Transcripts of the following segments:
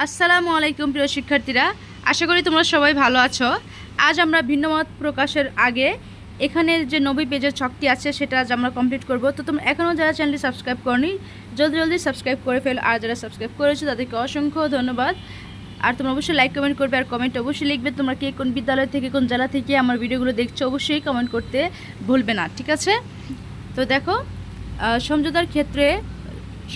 আসসালামু আলাইকুম প্রিয় শিক্ষার্থীরা। আশা করি তোমরা সবাই ভালো আছো। আজ আমরা ভিন্নমত প্রকাশের আগে এখানে যে নবী পেজের ছকটি আছে সেটা আজ আমরা কমপ্লিট করব। তো তোমরা এখনও যারা চ্যানেলটি সাবস্ক্রাইব করনি, জলদি জলদি সাবস্ক্রাইব করে ফেলো। আর যারা সাবস্ক্রাইব করেছ তাদেরকে অসংখ্য ধন্যবাদ। আর তোমরা অবশ্যই লাইক কমেন্ট করবে আর কমেন্ট অবশ্যই লিখবে তোমরা কে কোন বিদ্যালয় থেকে, কোন জেলা থেকে আমার ভিডিওগুলো দেখছ অবশ্যই কমেন্ট করতে ভুলবে না, ঠিক আছে? তো দেখো সমঝোতার ক্ষেত্রে,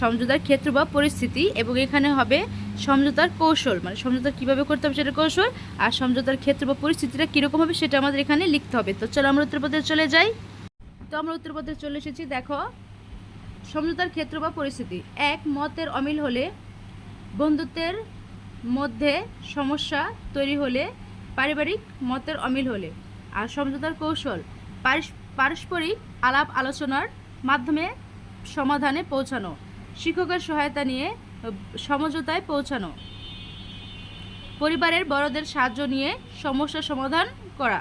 সমঝোতার ক্ষেত্র বা পরিস্থিতি এবং এখানে হবে সমঝোতার কৌশল মানে সমঝোতা কীভাবে করতে হবে সেটা কৌশল আর সমঝোতার ক্ষেত্র বা পরিস্থিতিটা কীরকম হবে সেটা আমাদের এখানে লিখতে হবে। তো চলো আমরা উত্তরপথে চলে যাই। তো আমরা উত্তরপথে চলে এসেছি, দেখো। সমঝোতার ক্ষেত্র বা পরিস্থিতি। এক, মতের অমিল হলে বন্ধুত্বের মধ্যে সমস্যা তৈরি হলে পারিবারিক মতের অমিল হলে। আর সমঝোতার কৌশল পারস্পরিক আলাপ আলোচনার মাধ্যমে সমাধানে পৌঁছানো। শিক্ষকের সহায়তা নিয়ে সমঝোতায় পৌঁছানো। পরিবারের বড়দের সাহায্য নিয়ে সমস্যা সমাধান করা।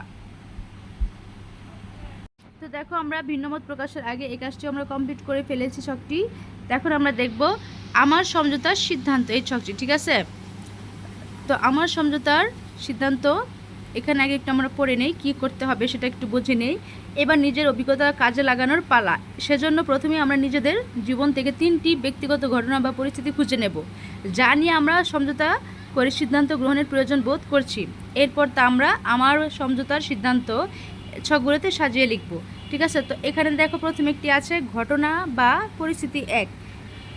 তো দেখো, আমরা ভিন্নমত প্রকাশের আগে এই কাজটি আমরা কমপ্লিট করে ফেলেছি ছকটি। এখন আমরা দেখব আমার সমঝোতার সিদ্ধান্ত, এই ছকটি, ঠিক আছে? তো আমার সমঝোতার সিদ্ধান্ত এখানে আগে একটু আমরা পড়ে নেই, কী করতে হবে সেটা একটু বুঝে নেই। এবার নিজের অভিজ্ঞতা কাজে লাগানোর পালা। সেজন্য প্রথমে আমরা নিজেদের জীবন থেকে তিনটি ব্যক্তিগত ঘটনা বা পরিস্থিতি খুঁজে নেব। যা নিয়ে আমরা সমঝোতা করে সিদ্ধান্ত গ্রহণের প্রয়োজন বোধ করছি। এরপর তা আমরা আমার সমঝোতার সিদ্ধান্ত ছকগুলোতে সাজিয়ে লিখব। ঠিক আছে? তো এখানে দেখো প্রথমে একটি আছে, ঘটনা বা পরিস্থিতি এক।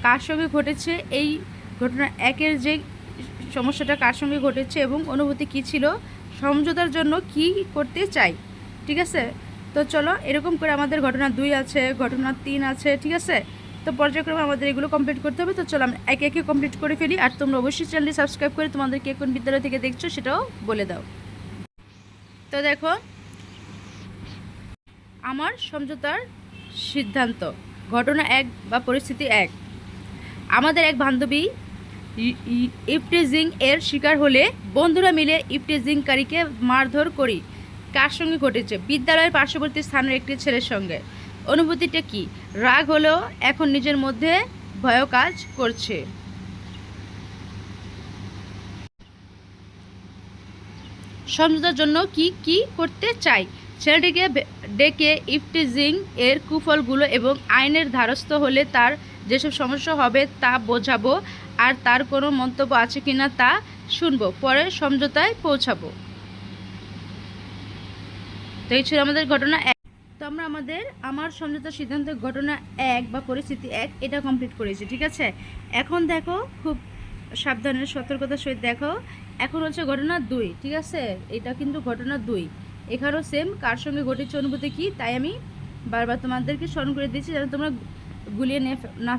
কার সঙ্গে ঘটেছে? এই ঘটনা একের যে সমস্যাটা কার সঙ্গে ঘটেছে এবং অনুভূতি কী ছিল? সমঝোতার জন্য কি করতে চাই, ঠিক আছে? তো চলো, এরকম করে আমাদের ঘটনা দুই আছে, ঘটনা তিন আছে, ঠিক আছে? তো পর্যায়ক্রমে আমাদের এগুলো কমপ্লিট করতে হবে। তো চলো, আমরা একে একে কমপ্লিট করে ফেলি। আর তোমরা অবশ্যই চ্যানেলটি সাবস্ক্রাইব করে তোমাদের কে কোন বিদ্যালয় থেকে দেখছ সেটাও বলে দাও। তো দেখো, আমার সমঝোতার সিদ্ধান্ত, ঘটনা এক বা পরিস্থিতি এক। আমাদের এক বান্ধবী ই- ই- এর শিকার হলে বন্ধুরা মিলে ইফটিজিংকারীকে মারধর করি। কার সঙ্গে ঘটেছে? বিদ্যালয়ের পার্শ্ববর্তী স্থানের একটি ছেলের সঙ্গে। অনুভূতিটা কি? রাগ হলেও এখন নিজের মধ্যে ভয় কাজ করছে। সমঝোতার জন্য কি কি করতে চাই? ছেলেটিকে ডেকে ইফটিজিং এর কুফলগুলো এবং আইনের ধারস্থ হলে তার যেসব সমস্যা হবে তা বোঝাবো আর তার কোনো মন্তব্য আছে কি না তা শুনব, পরে সমঝোতায় পৌঁছাবো। তো এই ছিল আমাদের ঘটনা এক। তো আমরা আমাদের, আমার সমঝোতা সিদ্ধান্তের ঘটনা এক বা পরিস্থিতি এক, এটা কমপ্লিট করেছি, ঠিক আছে? এখন দেখো, খুব সাবধানের সতর্কতার সহিত দেখো। এখন হচ্ছে ঘটনা দুই, ঠিক আছে? এটা কিন্তু ঘটনা দুই। এখানেও সেম কার সঙ্গে ঘটেছে অনুভূতি কি, তাই আমি বারবার তোমাদেরকে স্মরণ করে দিচ্ছি, যেন তোমরা গুলিয়ে নে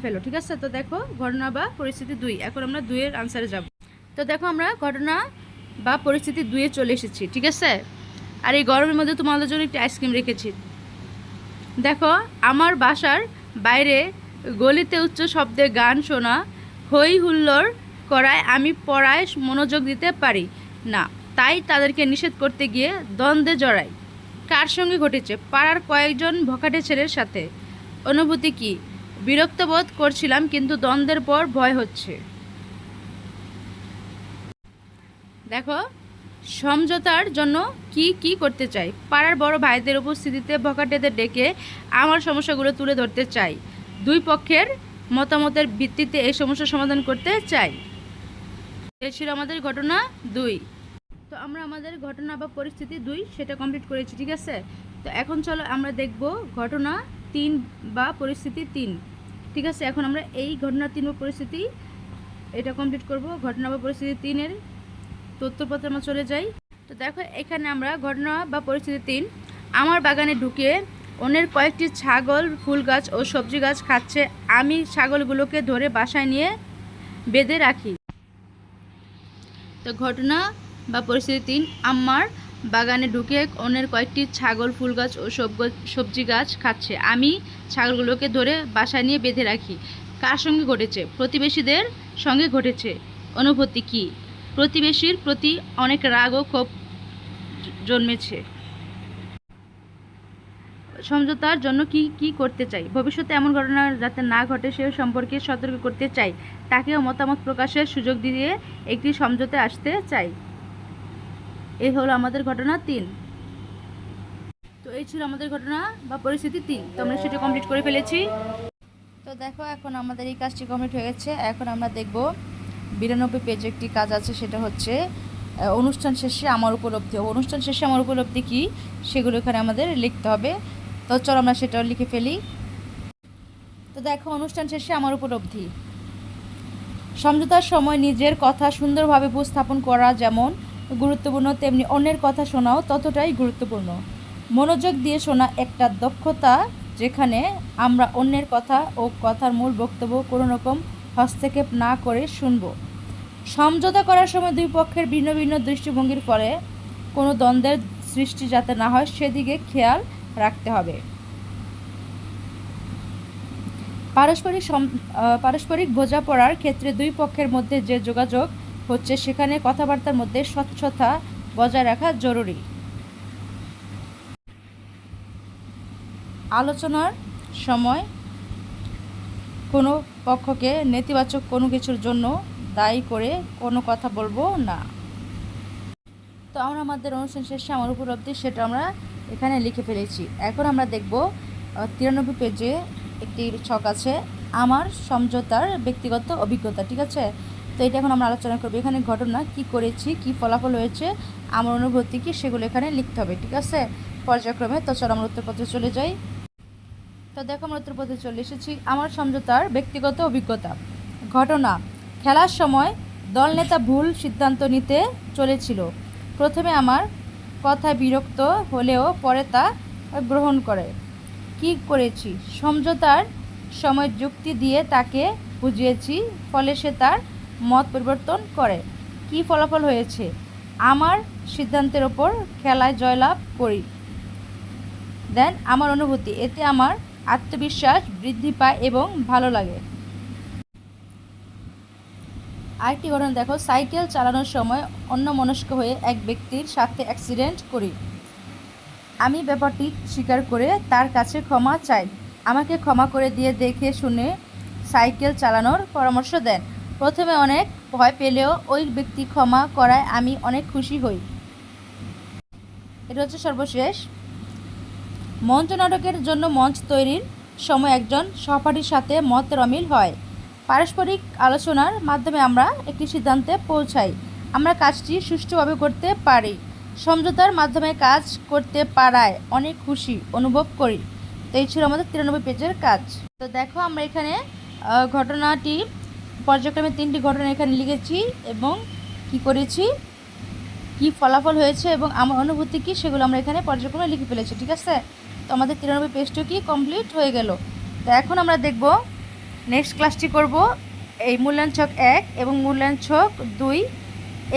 ফেলো, ঠিক আছে? তো দেখো, ঘটনা বা পরিস্থিতি দুই। এখন আমরা দুইয়ের আনসারে যাব। তো দেখো, আমরা ঘটনা বা পরিস্থিতি দুইয়ে চলে এসেছি, ঠিক আছে? আর এই গরমের মধ্যে তোমাদের জন্য একটি আইসক্রিম রেখেছি। দেখো, আমার বাসার বাইরে গলিতে উচ্চ শব্দে গান শোনা হই হুল্লোড় করায় আমি পড়ায় মনোযোগ দিতে পারি না। তাই তাদেরকে নিষেধ করতে গিয়ে দ্বন্দ্বে জড়াই। কার সঙ্গে ঘটেছে? পাড়ার কয়েকজন ভকাটে ছেলের সাথে। অনুভূতি কি? বিরক্ত বোধ করছিলাম, কিন্তু দ্বন্দ্বের পর ভয় হচ্ছে। দেখো, সমঝোতার জন্য কি কি করতে চাই? পাড়ার বড় ভাইদের উপস্থিতিতে ভকাটেদের ডেকে আমার সমস্যাগুলো তুলে ধরতে চাই। দুই পক্ষের মতামতের ভিত্তিতে এই সমস্যার সমাধান করতে চাই। এই ছিল আমাদের ঘটনা দুই। তো আমরা আমাদের ঘটনা বা পরিস্থিতি দুই, সেটা কমপ্লিট করেছি, ঠিক আছে? তো এখন চলো আমরা দেখব ঘটনা তিন বা পরিস্থিতি তিন। ঠিক আছে, এখন আমরা এই ঘটনা তিন পরিস্থিতি এটা কমপ্লিট করব। ঘটনা বা পরিস্থিতি তিনের তথ্যপত্রে আমরা চলে যাই। তো দেখো, এখানে আমরা ঘটনা বা পরিস্থিতি তিন। আমার বাগানে ঢুকে অন্যের কয়েকটি ছাগল ফুল গাছ ও সবজি গাছ খাচ্ছে। আমি ছাগলগুলোকে ধরে বাসায় নিয়ে বেঁধে রাখি। তো ঘটনা বা পরিস্থিতি তিন। আমার বাগানে ঢুকে অন্যের কয়েকটি ছাগল ফুল গাছ ও সব- সবজি গাছ খাচ্ছে। আমি ছাগলগুলোকে ধরে বাসায় নিয়ে বেঁধে রাখি। কার সঙ্গে ঘটেছে? প্রতিবেশীদের সঙ্গে ঘটেছে। অনুভূতি কি? প্রতিবেশীর প্রতি অনেক রাগ ও ক্ষোভ জন্মেছে। সমঝোতার জন্য কি কি করতে চাই? ভবিষ্যতে এমন ঘটনা যাতে না ঘটে সে সম্পর্কে সতর্ক করতে চাই। তাকেও মতামত প্রকাশের সুযোগ দিয়ে একটি সমঝোতে আসতে চাই। এই হলো আমাদের ঘটনা তিন। তো এই ছিল আমাদের ঘটনা বা পরিস্থিতি তিন। তো আমরা সেটা কমপ্লিট করে ফেলেছি। তো দেখো, এখন আমাদের এই কাজটি কমপ্লিট হয়ে গেছে। এখন আমরা দেখব বিরানব্বই পেজে একটি কাজ আছে, সেটা হচ্ছে অনুষ্ঠান শেষে আমার উপলব্ধি। অনুষ্ঠান শেষে আমার উপলব্ধি কী? সেগুলো এখানে আমাদের লিখতে হবে। তো চলো আমরা সেটাও লিখে ফেলি। তো দেখো, অনুষ্ঠান শেষে আমার উপলব্ধি। সমঝোতার সময় নিজের কথা সুন্দরভাবে উপস্থাপন করা যেমন গুরুত্বপূর্ণ, তেমনি অন্যের কথা শোনাও ততটাই গুরুত্বপূর্ণ। মনোযোগ দিয়ে শোনা একটা দক্ষতা যেখানে আমরা অন্যের কথা ও কথার মূল বক্তব্য কোনো রকম হস্তক্ষেপ না করে শুনব। সমঝোতা করার সময় দুই পক্ষের ভিন্ন ভিন্ন দৃষ্টিভঙ্গির ফলে কোনো দ্বন্দ্বের সৃষ্টি যাতে না হয় সেদিকে খেয়াল রাখতে হবে। পারস্পরিক পারস্পরিক বোঝাপড়ার ক্ষেত্রে দুই পক্ষের মধ্যে যে যোগাযোগ হচ্ছে সেখানে কথাবার্তার মধ্যে স্বচ্ছতা বজায় রাখা জরুরি। আলোচনার সময় কোনো পক্ষকে নেতিবাচক কোনো কিছুর জন্য দায়ী করে কোনো কথা বলব না। তো আমরা আমাদের অনুষ্ঠান শেষে আমার উপলব্ধি সেটা আমরা এখানে লিখে ফেলেছি। এখন আমরা দেখব তিরানব্বই পেজে একটি ছক আছে, আমার সমঝোতার ব্যক্তিগত অভিজ্ঞতা, ঠিক আছে? তো এটা এখন আমরা আলোচনা করব। এখানে ঘটনা, কি করেছি, কি ফলাফল হয়েছে, আমার অনুভূতি কি, সেগুলো এখানে লিখতে হবে, ঠিক আছে? পর্যায়ক্রমে। তো চলো আমরা উত্তরপত্রে চলে যাই। তো দেখো আমরা উত্তরপত্রে চলে এসেছি। আমার সমঝোতার ব্যক্তিগত অভিজ্ঞতা। ঘটনা, খেলার সময় দলনেতা ভুল সিদ্ধান্ত নিতে চলেছিল। প্রথমে আমার কথায় বিরক্ত হলেও পরে তা গ্রহণ করে। কি করেছি? সমঝোতার সময় যুক্তি দিয়ে তাকে বুঝিয়েছি, ফলে সে তার মত পরিবর্তন করে। কি ফলাফল হয়েছে? আমার সিদ্ধান্তের ওপর খেলায় জয়লাভ করি। দেন, আমার অনুভূতি। এতে আমার আত্মবিশ্বাস বৃদ্ধি পায় এবং ভালো লাগে। আরেকটি ঘটনা দেখো। সাইকেল চালানোর সময় অন্য মনস্ক হয়ে এক ব্যক্তির সাথে অ্যাক্সিডেন্ট করি। আমি ব্যাপারটি স্বীকার করে তার কাছে ক্ষমা চাই। আমাকে ক্ষমা করে দিয়ে দেখে শুনে সাইকেল চালানোর পরামর্শ দেন। প্রথমে অনেক ভয় পেলেও ওই ব্যক্তি ক্ষমা করায় আমি অনেক খুশি হই। এটা হচ্ছে সর্বশেষ। মঞ্চ নাটকের জন্য মঞ্চ তৈরির সময় একজন সহপাঠীর সাথে মতের অমিল হয়। পারস্পরিক আলোচনার মাধ্যমে আমরা একটি সিদ্ধান্তে পৌঁছাই। আমরা কাজটি সুষ্ঠুভাবে করতে পারি। সমঝোতার মাধ্যমে কাজ করতে পারায় অনেক খুশি অনুভব করি। তো এই ছিল আমাদের তিরানব্বই পেজের কাজ। তো দেখো আমরা এখানে ঘটনাটি পর্যায়ক্রমে তিনটি ঘটনা এখানে লিখেছি এবং কি করেছি? কি ফলাফল হয়েছে এবং আমার অনুভূতি কী সেগুলো আমরা এখানে পর্যায়ক্রমে লিখে ফেলেছি, ঠিক আছে? তো আমাদের তিরানব্বই পেজটিও কি কমপ্লিট হয়ে গেল? তো এখন আমরা দেখব নেক্সট ক্লাসটি করব এই মূল্যায়ন ছক এক এবং মূল্যায়ন ছক দুই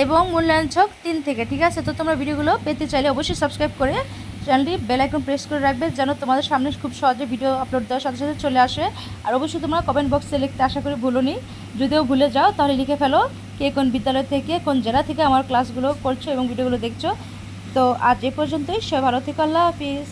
এবং মূল্যায়ন ছক তিন থেকে, ঠিক আছে? তো তোমরা ভিডিওগুলো পেতে চাইলে অবশ্যই সাবস্ক্রাইব করে চ্যানেলটি বেল আইকন প্রেস করে রাখবে যেন তোমাদের সামনে খুব সহজে ভিডিও আপলোড দেওয়ার সাথে সাথে চলে আসে। আর অবশ্যই তোমরা কমেন্ট বক্সে লিখতে আশা করি ভুলুনি। যদিও ভুলে যাও, তাহলে লিখে ফেলো কে কোন বিদ্যালয় থেকে, কোন জেলা থেকে আমার ক্লাসগুলো করছ এবং ভিডিওগুলো দেখছ। তো আজ এ পর্যন্তই। সবাই ভালো থেকে, আল্লাহ হাফিজ।